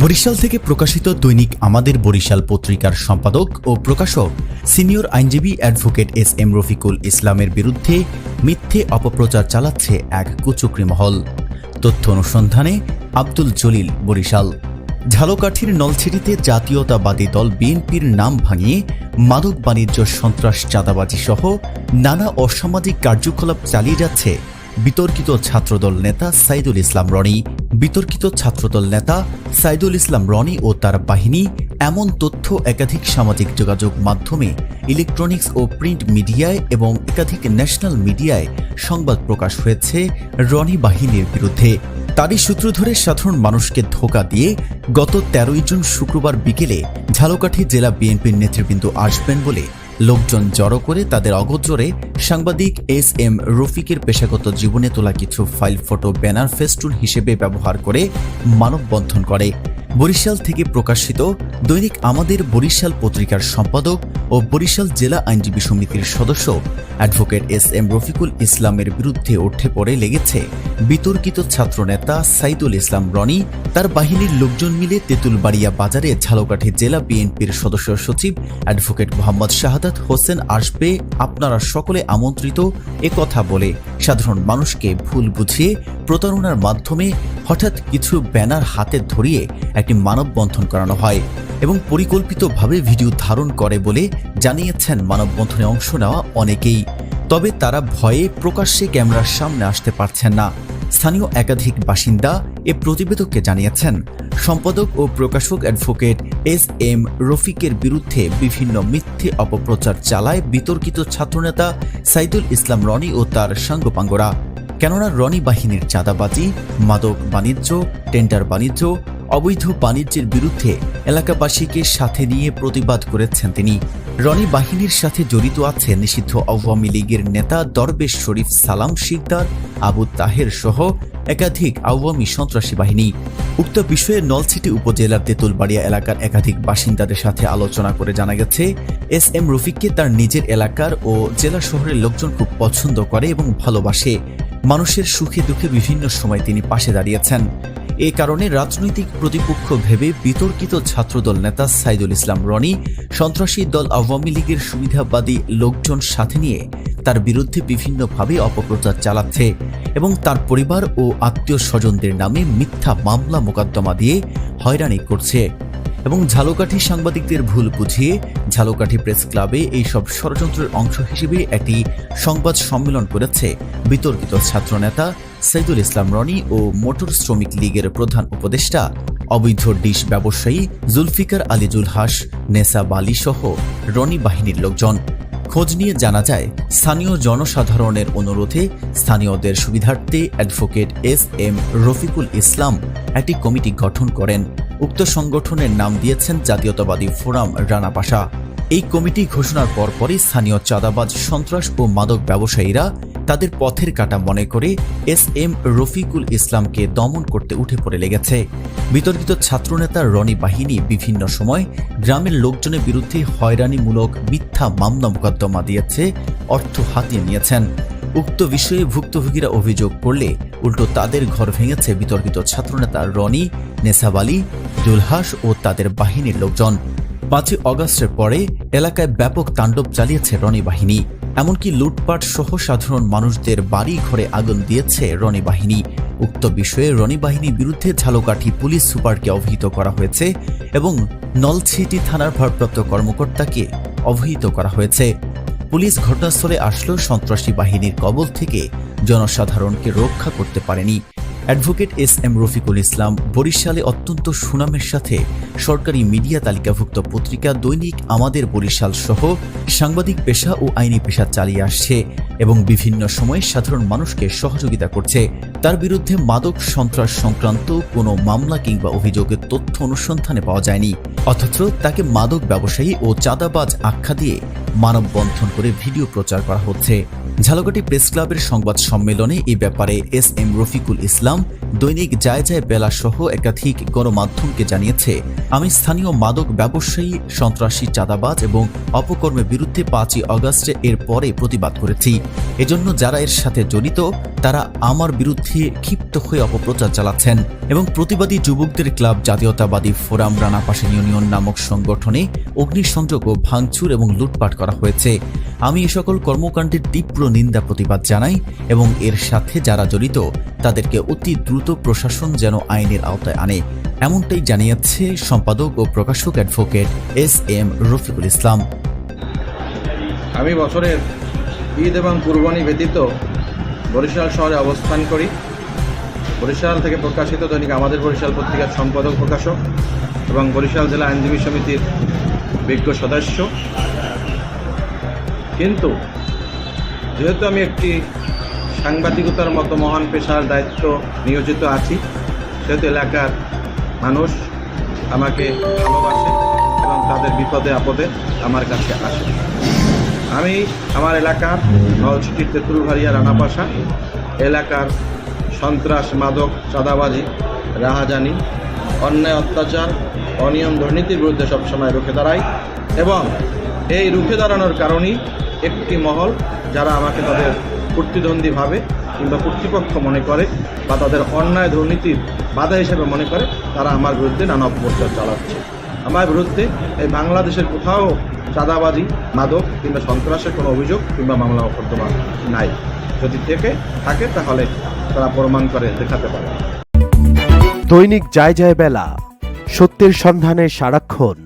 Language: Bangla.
বরিশাল থেকে প্রকাশিত দৈনিক আমাদের বরিশাল পত্রিকার সম্পাদক ও প্রকাশক সিনিয়র আইনজীবী অ্যাডভোকেট এস এম রফিকুল ইসলামের বিরুদ্ধে মিথ্যে অপপ্রচার চালাচ্ছে এক কুচক্রি মহল। তথ্য অনুসন্ধানে আব্দুল জলিল, বরিশাল। ঝালকাঠির নলছিটিতে জাতীয়তাবাদী দল বিএনপির নাম ভাঙিয়ে মাদক বাণিজ্য সন্ত্রাস চাঁদাবাজি সহ নানা অসামাজিক কার্যকলাপ চালিয়ে যাচ্ছে বিতর্কিত ছাত্রদল নেতা সাইদুল ইসলাম রনি, বিতর্কিত ছাত্রদল নেতা সাইদুল ইসলাম রনি ও তার বাহিনী এমন তথ্য একাধিক সামাজিক যোগাযোগ মাধ্যমে, ইলেকট্রনিক্স ও প্রিন্ট মিডিয়ায় এবং একাধিক ন্যাশনাল মিডিয়ায় সংবাদ প্রকাশ হয়েছে রনি বাহিনীর বিরুদ্ধে। তারই সূত্র ধরে সাধারণ মানুষকে ধোকা দিয়ে গত তেরোই জুন শুক্রবার বিকেলে ঝালকাঠি জেলা বিএনপির নেতৃবৃন্দ আসবেন বলে লোকজন জড়ো করে তাদের অগোচরে সাংবাদিক এস এম রফিকের পেশাগত জীবনে তোলা কিছু ফাইল, ফটো, ব্যানার ফেস্টুন হিসেবে ব্যবহার করে মানববন্ধন করে। বরিশাল থেকে প্রকাশিত দৈনিক আমাদের বরিশাল পত্রিকার সম্পাদক ও বরিশাল জেলা আইনজীবী সমিতির সদস্য অ্যাডভোকেট এস এম রফিকুল ইসলামের বিরুদ্ধে উঠে পড়ে লেগেছে বিতর্কিত ছাত্রনেতা সাইদুল ইসলাম রনি, তার বাহিনীর লোকজন মিলে তেঁতুলবাড়িয়া বাজারে ঝালকাঠি জেলা বিএনপির সদস্য সচিব অ্যাডভোকেট মোহাম্মদ শাহাদাত হোসেন আসবে আপনারা সকলে আমন্ত্রিত এ কথা বলে সাধারণ মানুষকে ভুল বুঝিয়ে প্রতারণার মাধ্যমে হঠাৎ কিছু ব্যানার হাতে ধরিয়ে একটি মানববন্ধন করানো হয় এবং পরিকল্পিতভাবে ভিডিও ধারণ করে বলে জানিয়েছেন মানববন্ধনে অংশ নেওয়া অনেকেই। তবে তারা ভয়ে প্রকাশ্যে ক্যামেরার সামনে আসতে পারছেন না। স্থানীয় একাধিক বাসিন্দা এ প্রতিবেদককে জানিয়েছেন, সম্পাদক ও প্রকাশক অ্যাডভোকেট এস এম রফিকের বিরুদ্ধে বিভিন্ন মিথ্যে অপপ্রচার চালায় বিতর্কিত ছাত্রনেতা সাইদুল ইসলাম রনি ও তার সাঙ্গপাঙ্গরা। কেননা রনি বাহিনীর চাঁদাবাজি, মাদক বাণিজ্য, টেন্ডার বাণিজ্য, অবৈধ বাণিজ্যের বিরুদ্ধে এলাকাবাসীকে সাথে নিয়ে প্রতিবাদ করেছেন তিনি। রনি বাহিনীর সাথে জড়িত আছে নিষিদ্ধ আওয়ামী লীগের নেতা দরবেশ শরীফ সালাম শিকদার, আবু তাহের সহ একাধিক আওয়ামী সন্ত্রাসী বাহিনী। উক্ত বিষয়ে নলছিটি উপজেলার তেঁতুলবাড়িয়া এলাকার একাধিক বাসিন্দাদের সাথে আলোচনা করে জানা গেছে, এস এম রফিককে তার নিজের এলাকার ও জেলা শহরের লোকজন খুব পছন্দ করে এবং ভালোবাসে। মানুষের সুখে দুঃখে বিভিন্ন সময় তিনি পাশে দাঁড়িয়েছেন। এ কারণে রাজনৈতিক প্রতিপক্ষ ভেবে বিতর্কিত ছাত্রদল নেতা সাইদুল ইসলাম রনি, সন্ত্রাসী দল আওয়ামী লীগের সুবিধাবাদী লোকজন সাথে নিয়ে তার বিরুদ্ধে বিভিন্নভাবে অপপ্রচার চালাচ্ছে এবং তার পরিবার ও আত্মীয় স্বজনদের নামে মিথ্যা মামলা মোকদ্দমা দিয়ে হয়রানি করছে। এবং ঝালকাঠি সাংবাদিকদের ভুল বুঝিয়ে ঝালকাঠি প্রেস ক্লাবে এই সব ষড়যন্ত্রের অংশ হিসেবে একটি সংবাদ সম্মেলন করেছে বিতর্কিত ছাত্রনেতা সাইদুল ইসলাম রনি ও মোটর শ্রমিক লীগের প্রধান উপদেষ্টা, অবৈধ ডিশ ব্যবসায়ী জুলফিকার আলী জুলহাস নেসা বালি সহ রনি বাহিনীর লোকজন। খোঁজ নিয়ে জানা যায়, স্থানীয় জনসাধারণের অনুরোধে স্থানীয়দের সুবিধার্থে advocate S M Rafiqul Islam একটি কমিটি গঠন করেন। উক্ত সংগঠনের নাম দিয়েছেন জাতীয়তাবাদী ফোরাম রানাপাশা এই কমিটি ঘোষণার পরপরই স্থানীয় চাঁদাবাজ, সন্ত্রাস ও মাদক ব্যবসায়ীরা তাদের পথের কাটা মনে করে এস এম রফিকুল ইসলামকে দমন করতে উঠে পড়ে লেগেছে। বিতর্কিত ছাত্রনেতা রনি বাহিনী বিভিন্ন সময় গ্রামের লোকজনের বিরুদ্ধে হয়রানিমূলক মিথ্যা মামলা মোকদ্দমা দিয়েছে, অর্থ হাতিয়ে নিয়েছেন। উক্ত বিষয়ে ভুক্তভোগীরা অভিযোগ করলে উল্টো তাদের ঘর ভেঙেছে বিতর্কিত ছাত্রনেতা রনি নেসাবালি দুলহাস ও তাদের বাহিনীর লোকজন। পাঁচই অগস্টের পরে এলাকায় ব্যাপক তাণ্ডব চালিয়েছে রনি বাহিনী। এমনকি লুটপাট সহ সাধারণ মানুষদের বাড়ি ঘরে আগুন দিয়েছে রনি বাহিনী। উক্ত বিষয়ে রনি বাহিনীর বিরুদ্ধে ঝালকাঠি পুলিশ সুপারকে অবহিত করা হয়েছে এবং নলছিটি থানার ভারপ্রাপ্ত কর্মকর্তাকে অবহিত করা হয়েছে। পুলিশ ঘটনাস্থলে আসলেও সন্ত্রাসী বাহিনীর কবল থেকে জনসাধারণকে রক্ষা করতে পারেনি। Advocate S M Rafiqul Islam বরিশালে অত্যন্ত সুনামের সাথে সরকারি মিডিয়া তালিকাভুক্ত পত্রিকা দৈনিক আমাদের বরিশাল সহ সাংবাদিক পেশা ও আইনি পেশা চালিয়ে আসছে এবং বিভিন্ন সময়ে সাধারণ মানুষকে সহযোগিতা করছে। তার বিরুদ্ধে মাদক সন্ত্রাস সংক্রান্ত কোনো মামলা কিংবা অভিযোগের তথ্য অনুসন্ধানে পাওয়া যায়নি। অথচ তাকে মাদক ব্যবসায়ী ও চাঁদাবাজ আখ্যা দিয়ে মানববন্ধন করে ভিডিও প্রচার করা হচ্ছে। ঝালকাঠি প্রেস ক্লাবের সংবাদ সম্মেলনে এ ব্যাপারে এস এম রফিকুল ইসলাম দৈনিক যায় যায় বেলা সহ একাধিক গণমাধ্যমকে জানিয়েছে, আমি স্থানীয় মাদক ব্যবসায়ী, সন্ত্রাসী চাঁদাবাজ এবং অপকর্মের বিরুদ্ধে পাঁচই অগাস্টে এর পরে প্রতিবাদ করেছি। এজন্য যারা এর সাথে জড়িত, তারা আমার বিরুদ্ধে ক্ষিপ্ত হয়ে অপপ্রচার চালাচ্ছেন এবং প্রতিবাদী যুবকদের ক্লাব, জাতীয়তাবাদী ফোরাম রানাপাশা ইউনিয়ন নামক সংগঠনে অগ্নিসংযোগ ও ভাঙচুর এবং লুটপাট করা হয়েছে। আমি এ সকল কর্মকাণ্ডের তীব্র নিন্দা প্রতিবাদ জানাই এবং এর সাথে যারা জড়িত, তাদেরকে অতি দ্রুত প্রশাসন যেন আইনের আওতায় আনে। এমনটাই জানিয়েছে সম্পাদক ও প্রকাশক advocate S M Rafiqul Islam. আমি বছরের ঈদ এবং কুরবানি ব্যতীত বরিশাল শহরে অবস্থান করি। বরিশাল থেকে প্রকাশিত দৈনিক আমাদের বরিশাল পত্রিকার সম্পাদক, প্রকাশক এবং বরিশাল জেলা আইনজীবী সমিতির বিজ্ঞ সদস্য। কিন্তু যেহেতু আমি একটি সাংবাদিকতার মতো মহান পেশার দায়িত্ব নিয়োজিত আছি, সেহেতু এলাকার মানুষ আমাকে ভালোবাসে এবং তাদের বিপদে আপদে আমার কাছে আসে। আমি আমার এলাকার নলছিটির তেঁতুলভারিয়া রানাপাশা এলাকার সন্ত্রাস মাদক চাঁদাবাজি, রাহাজানি, অন্যায় অত্যাচার, অনিয়ম দুর্নীতির বিরুদ্ধে সবসময় রুখে দাঁড়াই এবং এই রুখে দাঁড়ানোর কারণেই একটি মহল যারা আমাকে তাদের প্রতিদ্বন্দ্বী ভাবে কিংবা কর্তৃপক্ষ মনে করে বা তাদের অন্যায় দুর্নীতির বাধা হিসেবে মনে করে, তারা আমার বিরুদ্ধে নানা অপপ্রচার চালাচ্ছে। আমার বিরুদ্ধে এই বাংলাদেশের কোথাও চাঁদাবাজি, মাদক কিংবা সন্ত্রাসের কোনো অভিযোগ কিংবা মামলা মোকদ্দমা নাই। যদি থেকে থাকে, তাহলে তারা প্রমাণ করে দেখাতে পারে। দৈনিক যায় যায় বেলা, সত্যের সন্ধানে সারাক্ষণ।